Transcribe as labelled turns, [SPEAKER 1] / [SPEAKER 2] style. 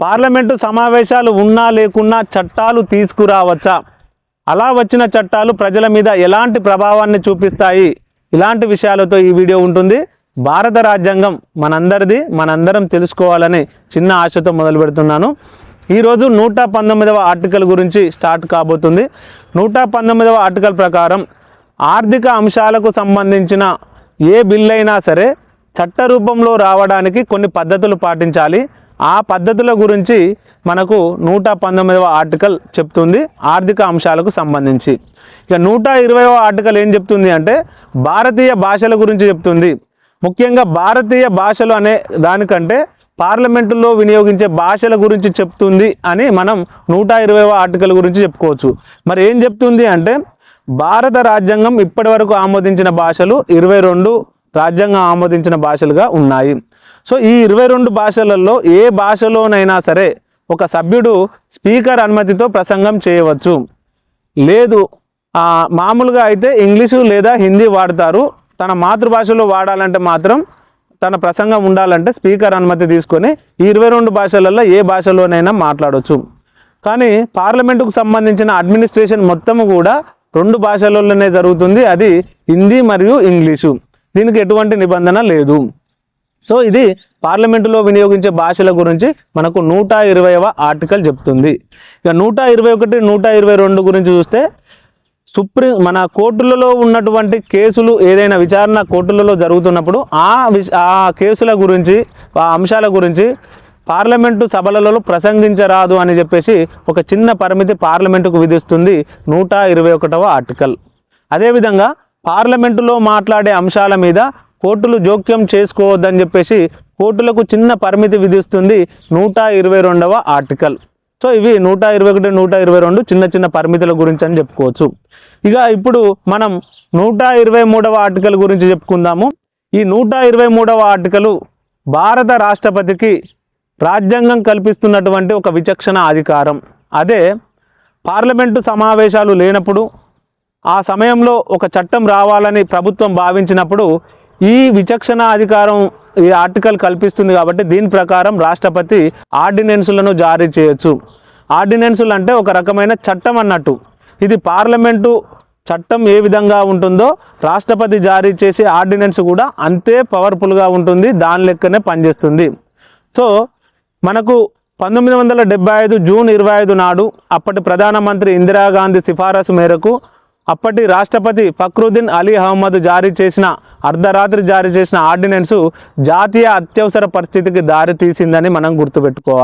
[SPEAKER 1] Parliament సమావేశాలు ఉన్నా లేకున్నా చట్టాలు తీసుకురావచ్చా? అలా వచ్చిన చట్టాలు ప్రజల మీద ఎలాంటి ప్రభావాన్ని చూపిస్తాయి? ఇలాంటి విషయాలతో ఈ వీడియో ఉంటుంది. భారత రాజ్యాంగం మనందరిది మనందరం తెలుసుకోవాలని చిన్న ఆశతో మొదలు పెడుతున్నాను. ఈరోజు నూట పంతొమ్మిదవ ఆర్టికల్ గురించి స్టార్ట్ కాబోతుంది. నూట పంతొమ్మిదవ ఆర్టికల్ ప్రకారం ఆర్థిక అంశాలకు సంబంధించిన ఏ బిల్ అయినా సరే చట్ట రూపంలో రావడానికి కొన్ని పద్ధతులు పాటించాలి. ఆ పద్ధతుల గురించి మనకు నూట పంతొమ్మిదవ ఆర్టికల్ చెప్తుంది ఆర్థిక అంశాలకు సంబంధించి. ఇక నూట ఇరవైవ ఆర్టికల్ ఏం చెప్తుంది అంటే భారతీయ భాషల గురించి చెప్తుంది. ముఖ్యంగా భారతీయ భాషలు అనే దానికంటే పార్లమెంటులో వినియోగించే భాషల గురించి చెప్తుంది అని మనం నూట ఇరవైవ ఆర్టికల్ గురించి చెప్పుకోవచ్చు. మరి ఏం చెప్తుంది అంటే భారత రాజ్యాంగం ఇప్పటివరకు ఆమోదించిన భాషలు ఇరవై రెండు రాజ్యాంగం ఆమోదించిన భాషలుగా ఉన్నాయి. సో ఈ ఇరవై రెండు భాషలలో ఏ భాషలోనైనా సరే ఒక సభ్యుడు స్పీకర్ అనుమతితో ప్రసంగం చేయవచ్చు. లేదు మామూలుగా అయితే ఇంగ్లీషు లేదా హిందీ వాడతారు. తన మాతృభాషలో వాడాలంటే మాత్రం తన ప్రసంగం ఉండాలంటే స్పీకర్ అనుమతి తీసుకొని ఈ ఇరవై రెండు భాషలలో ఏ భాషలోనైనా మాట్లాడవచ్చు కానీ పార్లమెంటుకు సంబంధించిన అడ్మినిస్ట్రేషన్ మొత్తము కూడా రెండు భాషలలోనే జరుగుతుంది. అది హిందీ మరియు ఇంగ్లీషు. దీనికి ఎటువంటి నిబంధన లేదు. సో ఇది పార్లమెంటులో వినియోగించే భాషల గురించి మనకు నూట ఇరవైవ ఆర్టికల్ చెప్తుంది. ఇక నూట ఇరవై ఒకటి నూట ఇరవై రెండు గురించి చూస్తే సుప్రీం మన కోర్టులలో ఉన్నటువంటి కేసులు ఏదైనా విచారణ కోర్టులలో జరుగుతున్నప్పుడు ఆ విష ఆ కేసుల గురించి ఆ అంశాల గురించి పార్లమెంటు సభలలో ప్రసంగించరాదు అని చెప్పేసి ఒక చిన్న పరిమితి పార్లమెంటుకు విధిస్తుంది నూట ఇరవై ఒకటవ ఆర్టికల్. అదేవిధంగా పార్లమెంటులో మాట్లాడే అంశాల మీద కోర్టులు జోక్యం చేసుకోవద్దని చెప్పేసి కోర్టులకు చిన్న పరిమితి విధిస్తుంది నూట ఇరవై రెండవ ఆర్టికల్. సో ఇవి నూట ఇరవై ఒకటి నూట ఇరవై రెండు చిన్న చిన్న పరిమితుల గురించి అని చెప్పుకోవచ్చు. ఇక ఇప్పుడు మనం నూట ఇరవై మూడవ ఆర్టికల్ గురించి చెప్పుకుందాము. ఈ నూట ఇరవై మూడవ ఆర్టికలు భారత రాష్ట్రపతికి రాజ్యాంగం కల్పిస్తున్నటువంటి ఒక విచక్షణ అధికారం. అదే పార్లమెంటు సమావేశాలు లేనప్పుడు ఆ సమయంలో ఒక చట్టం రావాలని ప్రభుత్వం భావించినప్పుడు ఈ విచక్షణ అధికారం ఈ ఆర్టికల్ కల్పిస్తుంది కాబట్టి దీని ప్రకారం రాష్ట్రపతి ఆర్డినెన్సులను జారీ చేయొచ్చు. ఆర్డినెన్సులు అంటే ఒక రకమైన చట్టం అన్నట్టు. ఇది పార్లమెంటు చట్టం ఏ విధంగా ఉంటుందో రాష్ట్రపతి జారీ చేసే ఆర్డినెన్స్ కూడా అంతే పవర్ఫుల్గా ఉంటుంది దాని లెక్కనే పనిచేస్తుంది. సో మనకు పంతొమ్మిది వందల డెబ్బై ఐదు జూన్ ఇరవై ఐదు నాడు అప్పటి ప్రధానమంత్రి ఇందిరాగాంధీ సిఫారసు మేరకు అప్పటి రాష్ట్రపతి ఫక్రుద్దీన్ అలీ అహ్మద్ జారీ చేసిన అర్ధరాత్రి జారీ చేసిన ఆర్డినెన్సు జాతీయ అత్యవసర పరిస్థితికి దారి తీసిందని మనం గుర్తుపెట్టుకోవాలి.